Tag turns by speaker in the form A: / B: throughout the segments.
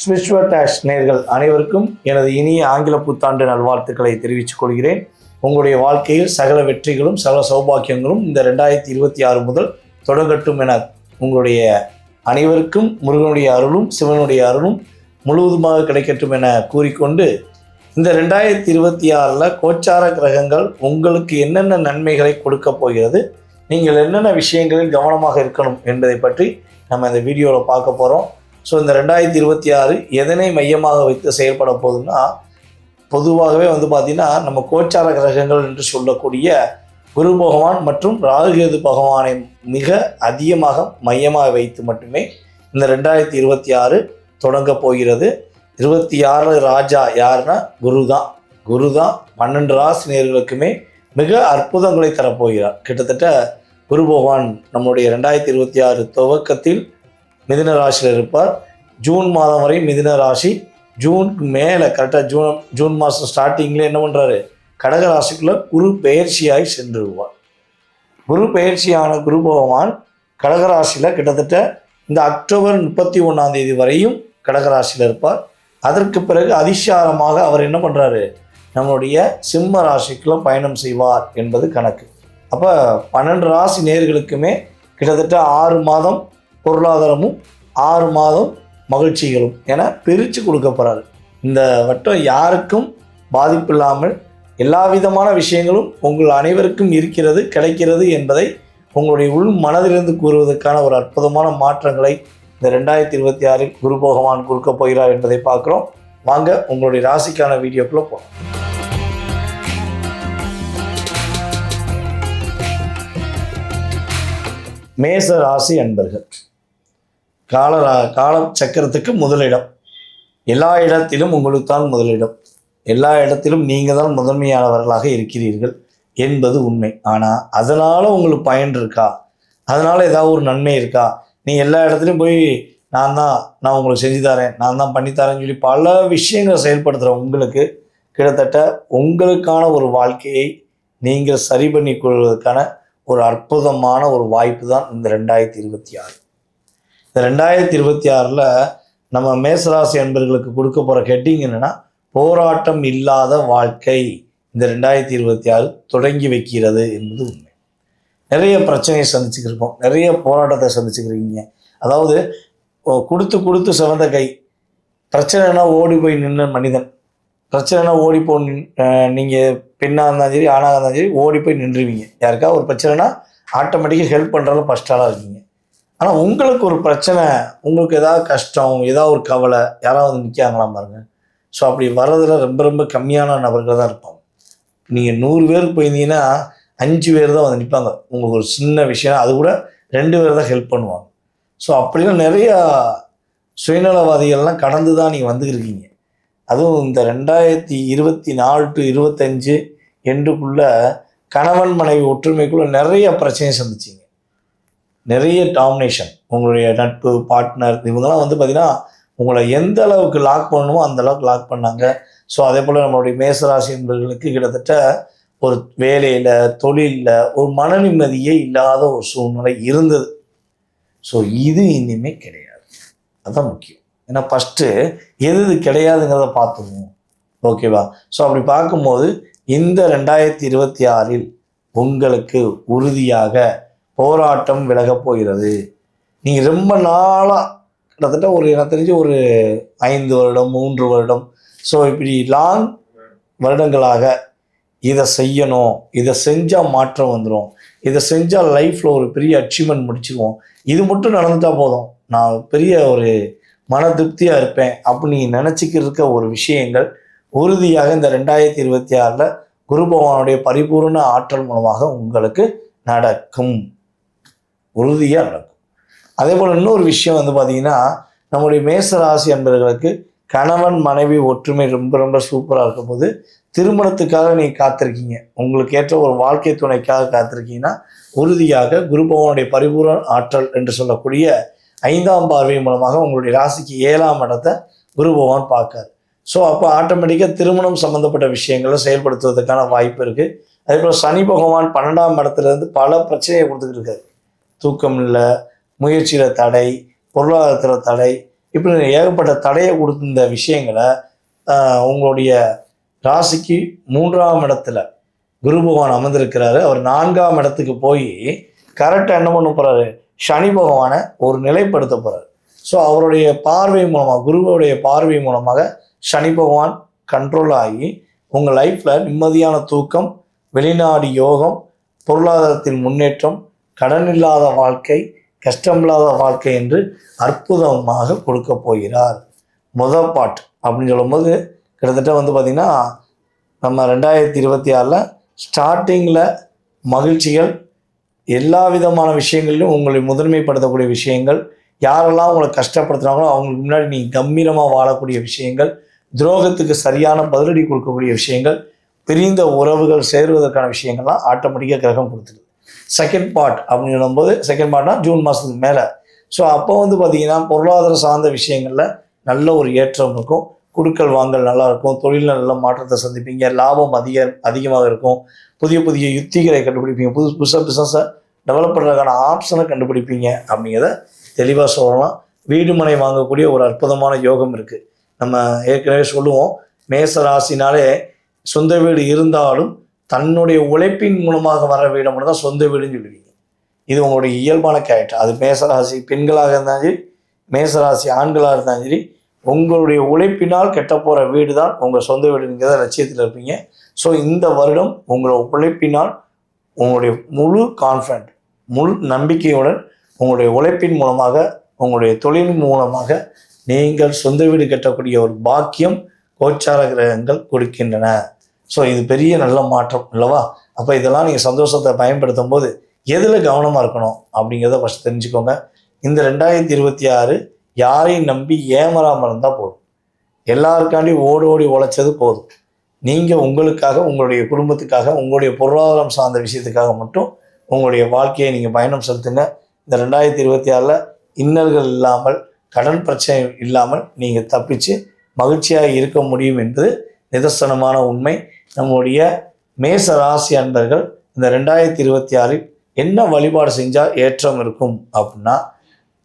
A: ஸ்விஸ்வ dash நேர்கள் அனைவருக்கும் எனது இனிய ஆங்கில புத்தாண்டு நல்வாழ்த்துக்களை தெரிவித்துக் கொள்கிறேன். உங்களுடைய வாழ்க்கையில் சகல வெற்றிகளும் சகல சௌபாக்கியங்களும் இந்த ரெண்டாயிரத்தி இருபத்தி ஆறு முதல் தொடங்கட்டும் என உங்களுடைய அனைவருக்கும் முருகனுடைய அருளும் சிவனுடைய அருளும் முழுவதுமாக கிடைக்கட்டும் என கூறிக்கொண்டு இந்த ரெண்டாயிரத்தி இருபத்தி ஆறில் கோச்சார கிரகங்கள் உங்களுக்கு என்னென்ன நன்மைகளை கொடுக்க போகிறது நீங்கள் என்னென்ன விஷயங்களில் கவனமாக இருக்கணும் என்பதை பற்றி நம்ம இந்த வீடியோவில் பார்க்க போகிறோம் ஸோ இந்த ரெண்டாயிரத்தி இருபத்தி ஆறு எதனை மையமாக வைத்து செயல்பட போகுதுன்னா பொதுவாகவே வந்து பார்த்திங்கன்னா நம்ம கோச்சார கிரகங்கள் என்று சொல்லக்கூடிய குரு பகவான் மற்றும் ராகுகேது பகவானை மிக அதிகமாக மையமாக வைத்து மட்டுமே இந்த ரெண்டாயிரத்தி இருபத்தி ஆறு தொடங்க போகிறது. இருபத்தி ஆறு ராஜா யாருன்னா குரு தான் குரு தான் பன்னெண்டு ராசினியர்களுக்குமே மிக அற்புதங்களை தரப்போகிறார். கிட்டத்தட்ட குரு பகவான் நம்முடைய ரெண்டாயிரத்தி இருபத்தி ஆறு துவக்கத்தில் மிதின ராசியில் இருப்பார். ஜூன் மாதம் வரை மிதின ராசி. ஜூன் மேலே கரெக்டாக ஜூன் ஜூன் மாதம் ஸ்டார்டிங்கில் என்ன பண்ணுறாரு கடக ராசிக்குள்ளே குரு பெயர்ச்சியாகி சென்றுடுவார் குரு பெயர்ச்சியான குரு பகவான் கடகராசியில் கிட்டத்தட்ட இந்த அக்டோபர் முப்பத்தி ஒன்றாம் தேதி வரையும் கடகராசியில் இருப்பார். அதற்கு பிறகு அதிசாரமாக அவர் என்ன பண்ணுறாரு நம்மளுடைய சிம்ம ராசிக்குள்ள பயணம் செய்வார் என்பது கணக்கு. அப்போ பன்னெண்டு ராசி நேர்களுக்குமே கிட்டத்தட்ட ஆறு மாதம் பொருளாதாரமும் ஆறு மாதம் மகிழ்ச்சிகளும் என பிரித்து கொடுக்க போகிறாரு இந்த வட்டம் யாருக்கும் பாதிப்பு இல்லாமல் எல்லா விதமான விஷயங்களும் உங்கள் அனைவருக்கும் இருக்கிறது கிடைக்கிறது என்பதை உங்களுடைய உள் மனதிலிருந்து கூறுவதற்கான ஒரு அற்புதமான மாற்றங்களை இந்த ரெண்டாயிரத்தி இருபத்தி ஆறில் குரு பகவான் கொடுக்க போகிறார் என்பதை பார்க்குறோம். வாங்க உங்களுடைய ராசிக்கான வீடியோக்குள்ளே போகலாம் மேச ராசி அன்பர்கள் கால ரா- கால சக்கரத்துக்கு முதலிடம். எல்லா இடத்திலும் உங்களுக்கு தான் முதலிடம். எல்லா இடத்திலும் நீங்கள் தான் முதன்மையானவர்களாக இருக்கிறீர்கள் என்பது உண்மை. ஆனால் அதனால் உங்களுக்கு பயன் இருக்கா? அதனால் ஏதாவது ஒரு நன்மை இருக்கா? நீ எல்லா இடத்துலையும் போய் நான் தான் நான் உங்களுக்கு செஞ்சு தரேன் நான் தான் பண்ணித்தரேன்னு சொல்லி பல விஷயங்களை செயல்படுத்துகிற உங்களுக்கு கிட்டத்தட்ட உங்களுக்கான ஒரு வாழ்க்கையை நீங்கள் சரி பண்ணி கொள்வதற்கான ஒரு அற்புதமான ஒரு வாய்ப்பு தான் இந்த ரெண்டாயிரத்தி இருபத்தி ஆறு. இந்த ரெண்டாயிரத்தி இருபத்தி ஆறில் நம்ம மேசராசி அன்பர்களுக்கு கொடுக்க போகிற ஹெட்டிங் என்னென்னா போராட்டம் இல்லாத வாழ்க்கை இந்த ரெண்டாயிரத்தி இருபத்தி ஆறு தொடங்கி வைக்கிறது என்பது உண்மை. நிறைய பிரச்சனையை சந்திச்சுக்கிருக்கோம் நிறைய போராட்டத்தை சந்திச்சுக்கிறீங்க அதாவது கொடுத்து கொடுத்து சிவந்த கை. பிரச்சனைனா ஓடி போய் நின்ற மனிதன். பிரச்சனைனா ஓடி போ நீங்கள் பெண்ணாக இருந்தாலும் சரி ஆணாக இருந்தாலும் சரி ஓடி போய் நின்றுவீங்க. யாருக்கா ஒரு பிரச்சனைனா ஆட்டோமேட்டிக்காக ஹெல்ப் பண்ணுறதுல ஃபஸ்ட் ஆளாக இருக்கீங்க. ஆனால் உங்களுக்கு ஒரு பிரச்சனை உங்களுக்கு ஏதாவது கஷ்டம் ஏதாவது ஒரு கவலை யாராவது வந்து நிற்காங்களா பாருங்க. ஸோ அப்படி வர்றதுல ரொம்ப ரொம்ப கம்மியான நபர்கள் தான் இருப்பாங்க. நீங்கள் நூறு பேருக்கு போயிருந்தீங்கன்னா அஞ்சு பேர் தான் வந்து நிற்பாங்க உங்களுக்கு ஒரு சின்ன விஷயம் அது கூட ரெண்டு பேர் தான் ஹெல்ப் பண்ணுவாங்க. ஸோ அப்படிலாம் நிறையா சுயநலவாதிகள்லாம் கடந்து தான் நீங்கள் வந்துருக்கீங்க அதுவும் இந்த ரெண்டாயிரத்தி இருபத்தி நாலு டு இருபத்தஞ்சு என்றுக்குள்ள கணவன் மனைவி ஒற்றுமைக்குள்ளே நிறைய பிரச்சனையை சந்திச்சிங்க. நிறைய டாமினேஷன் உங்களுடைய நட்பு பார்ட்னர் இவங்கெல்லாம் வந்து பார்த்தீங்கன்னா உங்களை எந்த அளவுக்கு லாக் பண்ணணுமோ அந்த அளவுக்கு லாக் பண்ணாங்க. ஸோ அதே போல் நம்மளுடைய மேசராசி என்பவர்களுக்கு கிட்டத்தட்ட ஒரு வேலையில் தொழிலில் ஒரு மன நிம்மதியே இல்லாத ஒரு சூழ்நிலை இருந்தது. ஸோ இது இனிமே கிடையாது. அதுதான் முக்கியம். ஏன்னா ஃபஸ்ட்டு எது இது கிடையாதுங்கிறத பார்த்துக்குவோம். ஓகேவா ஸோ அப்படி பார்க்கும்போது இந்த ரெண்டாயிரத்தி இருபத்தி ஆறில் உங்களுக்கு உறுதியாக போராட்டம் விலகப் போகிறது. நீங்கள் ரொம்ப நாளாக கிட்டத்தட்ட ஒரு எனக்கு தெரிஞ்சு ஒரு ஐந்து வருடம் மூன்று வருடம். ஸோ இப்படி லாங் வருடங்களாக இதை செய்யணும் இதை செஞ்சால் மாற்றம் வந்துடும் இதை செஞ்சால் லைஃப்பில் ஒரு பெரிய அச்சீவ்மெண்ட் முடிச்சிருவோம். இது மட்டும் நடந்துட்டால் போதும். நான் பெரிய ஒரு மன திருப்தியாக இருப்பேன். அப்படி நீங்கள் நினச்சிக்கிட்டு இருக்க ஒரு விஷயங்கள் உறுதியாக இந்த ரெண்டாயிரத்தி இருபத்தி ஆறில் குரு பகவானுடைய பரிபூர்ண ஆற்றல் மூலமாக உங்களுக்கு நடக்கும். உறுதியாக நடக்கும். அதே போல் இன்னொரு விஷயம் வந்து பார்த்திங்கன்னா நம்முடைய மேசராசி அன்பர்களுக்கு கணவன் மனைவி ஒற்றுமை ரொம்ப ரொம்ப சூப்பராக இருக்கும்போது திருமணத்துக்காக நீங்கள் காத்திருக்கீங்க. உங்களுக்கு ஏற்ற ஒரு வாழ்க்கை துணைக்காக காத்திருக்கீங்கன்னா உறுதியாக குரு பகவானுடைய பரிபூரண ஆற்றல் என்று சொல்லக்கூடிய ஐந்தாம் பார்வை மூலமாக உங்களுடைய ராசிக்கு ஏழாம் இடத்தை குரு பகவான் பார்க்காரு. ஸோ அப்போ ஆட்டோமேட்டிக்காக திருமணம் சம்மந்தப்பட்ட விஷயங்களை செயல்படுத்துவதற்கான வாய்ப்பு இருக்குது அதே போல் சனி பகவான் பன்னெண்டாம் இடத்துலேருந்து பல பிரச்சனையை கொடுத்துக்கிட்டு இருக்காரு. தூக்கம் இல்லை முயற்சியில் தடை பொருளாதாரத்தில் தடை இப்படி ஏகப்பட்ட தடையை கொடுத்த விஷயங்களை உங்களுடைய ராசிக்கு மூன்றாம் இடத்துல குரு பகவான் அமர்ந்திருக்கிறாரு. அவர் நான்காம் இடத்துக்கு போய் கரெக்டாக என்ன பண்ண போகிறாரு சனி பகவானை ஒரு நிலைப்படுத்த போகிறார் ஸோ அவருடைய பார்வை மூலமாக குருவுடைய பார்வை மூலமாக சனி பகவான் கண்ட்ரோல் ஆகி உங்கள் லைஃப்பில் நிம்மதியான தூக்கம் வெளிநாடு யோகம் பொருளாதாரத்தின் முன்னேற்றம் கடன் இல்லாத வாழ்க்கை கஷ்டமில்லாத வாழ்க்கை என்று அற்புதமாக கொடுக்க போகிறார். முதல் பாட் அப்படின்னு சொல்லும்போது கிட்டத்தட்ட வந்து பார்த்திங்கன்னா நம்ம ரெண்டாயிரத்தி இருபத்தி ஆறில் ஸ்டார்டிங்கில் மகிழ்ச்சிகள் எல்லா விதமான விஷயங்களிலும் உங்களை முதன்மைப்படுத்தக்கூடிய விஷயங்கள் யாரெல்லாம் உங்களை கஷ்டப்படுத்துகிறாங்களோ அவங்களுக்கு முன்னாடி நீ கம்பீரமாக வாழக்கூடிய விஷயங்கள் துரோகத்துக்கு சரியான பதிலடி கொடுக்கக்கூடிய விஷயங்கள் பிரிந்த உறவுகள் சேருவதற்கான விஷயங்கள்லாம் ஆட்டோமேட்டிக்காக கிரகம் கொடுத்துருது. செகண்ட் பார்ட் அப்படின்னு போது செகண்ட் பார்ட்னா ஜூன் மாதத்துக்கு மேலே. ஸோ அப்போ வந்து பார்த்திங்கன்னா பொருளாதார சார்ந்த விஷயங்களில் நல்ல ஒரு ஏற்றம் இருக்கும். குடுக்கல் வாங்கல் நல்லா இருக்கும். தொழிலில் நல்ல மாற்றத்தை சந்திப்பீங்க. லாபம் அதிக அதிகமாக இருக்கும். புதிய புதிய யுத்திகளை கண்டுபிடிப்பீங்க. புது புதுசாக பிஸ்னஸை டெவலப் பண்ணுறதுக்கான ஆப்ஷனை கண்டுபிடிப்பீங்க அப்படிங்கிறத தெளிவாக சொல்லலாம். வீடு மனை வாங்கக்கூடிய ஒரு அற்புதமான யோகம் இருக்குது நம்ம ஏற்கனவே சொல்லுவோம். மேச ராசினாலே சொந்த வீடு இருந்தாலும் தன்னுடைய உழைப்பின் மூலமாக வர வீடை மட்டும் தான் சொந்த வீடுன்னு சொல்லுவீங்க. இது உங்களுடைய இயல்பான கேரக்டர் அது மேசராசி பெண்களாக இருந்தாலும் சரி மேசராசி ஆண்களாக இருந்தாலும் சரி உங்களுடைய உழைப்பினால் கெட்டப்போகிற வீடு தான் உங்கள் சொந்த வீடுங்கிறத லட்சியத்தில் இருப்பீங்க. ஸோ இந்த வருடம் உங்களோட உழைப்பினால் உங்களுடைய முழு கான்ஃபிடண்ட் முழு நம்பிக்கையுடன் உங்களுடைய உழைப்பின் மூலமாக உங்களுடைய தொழில் மூலமாக நீங்கள் சொந்த வீடு கட்டக்கூடிய ஒரு பாக்கியம் கோச்சார கிரகங்கள் கொடுக்கின்றன. ஸோ இது பெரிய நல்ல மாற்றம் இல்லவா அப்போ இதெல்லாம் நீங்கள் சந்தோஷத்தை பயன்படுத்தும் போது எதில் கவனமாக இருக்கணும் அப்படிங்கிறத ஃபஸ்ட் தெரிஞ்சுக்கோங்க. இந்த ரெண்டாயிரத்தி இருபத்தி ஆறு யாரையும் நம்பி ஏமராமல் இருந்தால் போதும். எல்லாருக்காண்டி ஓடி ஓடி உழைச்சது போதும். நீங்கள் உங்களுக்காக உங்களுடைய குடும்பத்துக்காக உங்களுடைய பொருளாதாரம் சார்ந்த விஷயத்துக்காக மட்டும் உங்களுடைய வாழ்க்கையை நீங்கள் பயணம் செலுத்துங்க. இந்த ரெண்டாயிரத்தி இருபத்தி ஆறில் இன்னல்கள் இல்லாமல் கடன் பிரச்சனை இல்லாமல் நீங்கள் தப்பிச்சு மகிழ்ச்சியாக இருக்க முடியும் என்பது நிதர்சனமான உண்மை. நம்முடைய மேச ராசி அன்பர்கள் இந்த ரெண்டாயிரத்தி இருபத்தி ஆறில் என்ன வழிபாடு செஞ்சால் ஏற்றம் இருக்கும் அப்படின்னா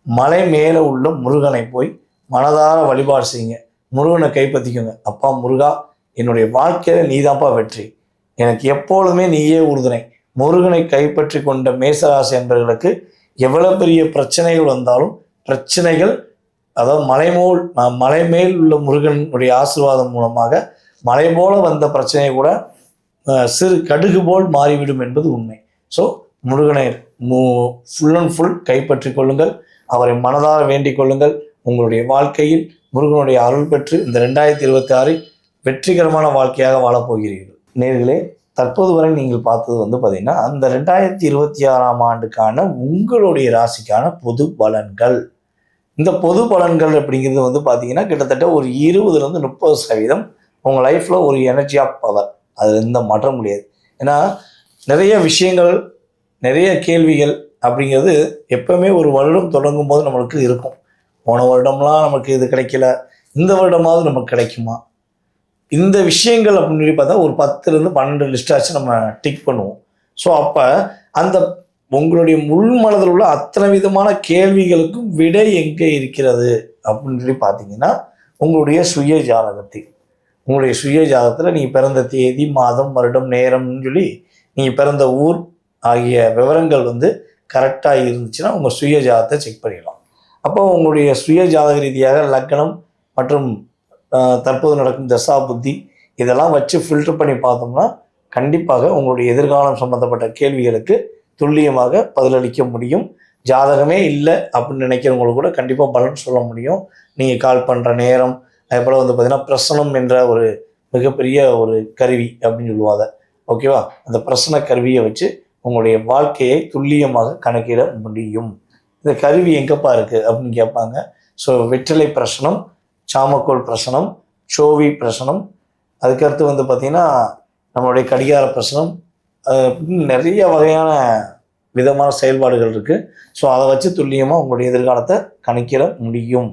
A: மலை மேலே உள்ள முருகனை போய் மனதார வழிபாடு செய்யுங்க. முருகனை கைப்பற்றிக்கோங்க. அப்பா முருகா என்னுடைய வாழ்க்கையில் நீதான்ப்பா வெற்றி. எனக்கு எப்பொழுதுமே நீயே உறுதுணை. முருகனை கைப்பற்றி கொண்ட மேசராசி என்பவர்களுக்கு எவ்வளவு பெரிய பிரச்சனைகள் வந்தாலும் பிரச்சனைகள் அதாவது மலைமோல் மலைமேல் மலை மேல் உள்ள முருகனுடைய ஆசீர்வாதம் மூலமாக மலை போல வந்த பிரச்சனை கூட சிறு கடுகு போல் மாறிவிடும் என்பது உண்மை. ஸோ முருகனை மு ஃபுல் அண்ட் ஃபுல் கைப்பற்றி கொள்ளுங்கள். அவரை மனதார வேண்டிக் கொள்ளுங்கள். உங்களுடைய வாழ்க்கையில் முருகனுடைய அருள் பெற்று இந்த ரெண்டாயிரத்தி இருபத்தி ஆறில் வெற்றிகரமான வாழ்க்கையாக வாழப்போகிறீர்கள் நேர்களே தற்போது வரை நீங்கள் பார்த்தது வந்து பார்த்தீங்கன்னா அந்த ரெண்டாயிரத்தி இருபத்தி ஆறாம் ஆண்டுக்கான உங்களுடைய ராசிக்கான பொது பலன்கள். இந்த பொது பலன்கள் அப்படிங்கிறது வந்து பார்த்தீங்கன்னா கிட்டத்தட்ட ஒரு இருபதுலேருந்து முப்பது சதவீதம் உங்கள் லைஃப்பில் ஒரு எனர்ஜி ஆஃப் பவர் அது எந்த மாற்ற முடியாது ஏன்னா நிறைய விஷயங்கள் நிறைய கேள்விகள் அப்படிங்கிறது எப்பவுமே ஒரு வருடம் தொடங்கும் போது நம்மளுக்கு இருக்கும். போன வருடம்லாம் நமக்கு இது கிடைக்கல. இந்த வருடமாவது நமக்கு கிடைக்குமா? இந்த விஷயங்கள் அப்படின்னு சொல்லி பார்த்தா ஒரு பத்துலேருந்து பன்னெண்டு லிஸ்டாச்சும் நம்ம டிக் பண்ணுவோம். ஸோ அப்போ அந்த உங்களுடைய முள் மனதில் உள்ள அத்தனை விதமான கேள்விகளுக்கும் விடை எங்கே இருக்கிறது அப்படின்னு சொல்லி பார்த்தீங்கன்னா உங்களுடைய சுய ஜாதகத்தில். உங்களுடைய சுய ஜாதகத்தில் நீங்கள் பிறந்த தேதி மாதம் வருடம் நேரம்னு சொல்லி நீங்கள் பிறந்த ஊர் ஆகிய விவரங்கள் வந்து கரெக்டாக இருந்துச்சுன்னா உங்கள் சுய ஜாதகத்தை செக் பண்ணிடலாம். அப்போ உங்களுடைய சுய ஜாதக ரீதியாக லக்னம் மற்றும் தற்போது நடக்கும் தசா புத்தி இதெல்லாம் வச்சு ஃபில்டர் பண்ணி பார்த்தோம்னா கண்டிப்பாக உங்களுடைய எதிர்காலம் சம்மந்தப்பட்ட கேள்விகளுக்கு துல்லியமாக பதிலளிக்க முடியும். ஜாதகமே இல்லை அப்படின்னு நினைக்கிறவங்களுக்கு கூட கண்டிப்பாக பலன் சொல்ல முடியும். நீங்கள் கால் பண்ணுற நேரம் அதுபோல் வந்து பார்த்தீங்கன்னா பிரசனம் என்ற ஒரு மிகப்பெரிய ஒரு கருவி அப்படின்னு சொல்லுவாங்க. ஓகேவா? அந்த பிரசன கருவியை வச்சு உங்களுடைய வாழ்க்கையை துல்லியமாக கணக்கிட முடியும். இந்த கருவி எங்கப்பா இருக்குது அப்படின்னு கேட்பாங்க. ஸோ வெற்றிலை பிரசனம் சாமக்கோல் பிரசனம் சோவி பிரசனம் அதுக்கடுத்து வந்து பார்த்திங்கன்னா நம்மளுடைய கடிகார பிரசனம் நிறைய வகையான விதமான செயல்பாடுகள் இருக்குது ஸோ அதை வச்சு துல்லியமாக உங்களுடைய எதிர்காலத்தை கணக்கிட முடியும்.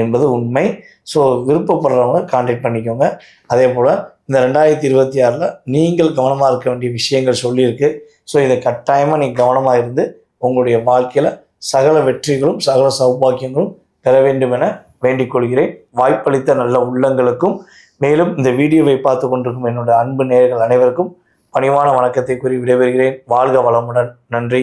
A: என்பது உண்மை. ஸோ விருப்பப்படுறவங்க கான்டாக்ட் பண்ணிக்கோங்க. அதே போல் இந்த ரெண்டாயிரத்தி இருபத்தி ஆறில் நீங்கள் கவனமாக இருக்க வேண்டிய விஷயங்கள் சொல்லியிருக்கு. ஸோ இதை கட்டாயமாக நீங்கள் கவனமாக இருந்து உங்களுடைய வாழ்க்கையில் சகல வெற்றிகளும் சகல சௌபாக்கியங்களும் பெற வேண்டும் என வேண்டிக் கொள்கிறேன். வாய்ப்பளித்த நல்ல உள்ளங்களுக்கும் மேலும் இந்த வீடியோவை பார்த்து கொண்டிருக்கும் என்னுடைய அன்பு நேயர்கள் அனைவருக்கும் பணிவான வணக்கத்தை கூறி விடைபெறுகிறேன். வாழ்க வளமுடன். நன்றி.